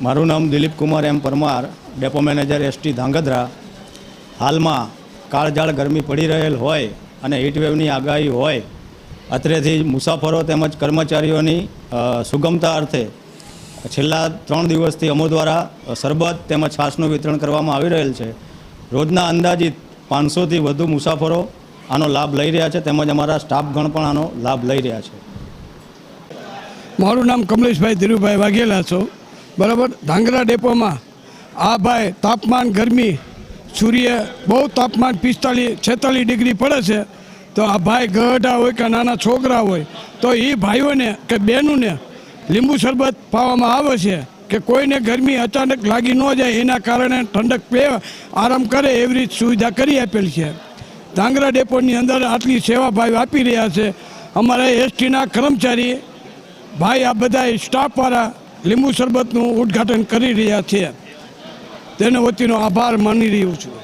મારું નામ Dilip Kumar M Parmar, depot manager ST Dhrangadhra. હાલમાં કાળઝાળ ગરમી પડી રહેલ હોય અને હીટવેવની આગાહી હોય, અત્રેથી મુસાફરો તેમજ કર્મચારીઓની સુગમતા અર્થે છેલ્લા ત્રણ દિવસથી અમો દ્વારા શરબત તેમજ છાશનું વિતરણ કરવામાં આવી રહેલ છે. રોજના અંદાજિત પાંચસોથી વધુ મુસાફરો આનો લાભ લઈ રહ્યા છે તેમજ અમારા સ્ટાફગણ પણ આનો લાભ લઈ રહ્યા છે. મારું નામ કમલેશભાઈ ધીરુભાઈ વાઘેલા છો. બરાબર? ધાંગરા ડેપોમાં આ ભાઈ તાપમાન ગરમી, સૂર્ય બહુ તાપમાન પિસ્તાલીસ, છેતાલીસ ડિગ્રી પડે છે, તો આ ભાઈ ગઢા હોય કે નાના છોકરા હોય, તો એ ભાઈઓને કે બહેનોને લીંબુ શરબત પાવામાં આવે છે કે કોઈને ગરમી અચાનક લાગી ન જાય, એના કારણે ઠંડક પે આરામ કરે એવી રીત સુવિધા કરી આપેલ છે. ધાંગરા ડેપોની અંદર આટલી સેવા ભાઈ આપી રહ્યા છે. અમારા એસટીના કર્મચારી, ભાઈ આ બધા સ્ટાફવાળા લીંબુ શરબતનું ઉદ્ઘાટન કરી રહ્યા છે. તેના વતીનો આભાર માની રહ્યું છું.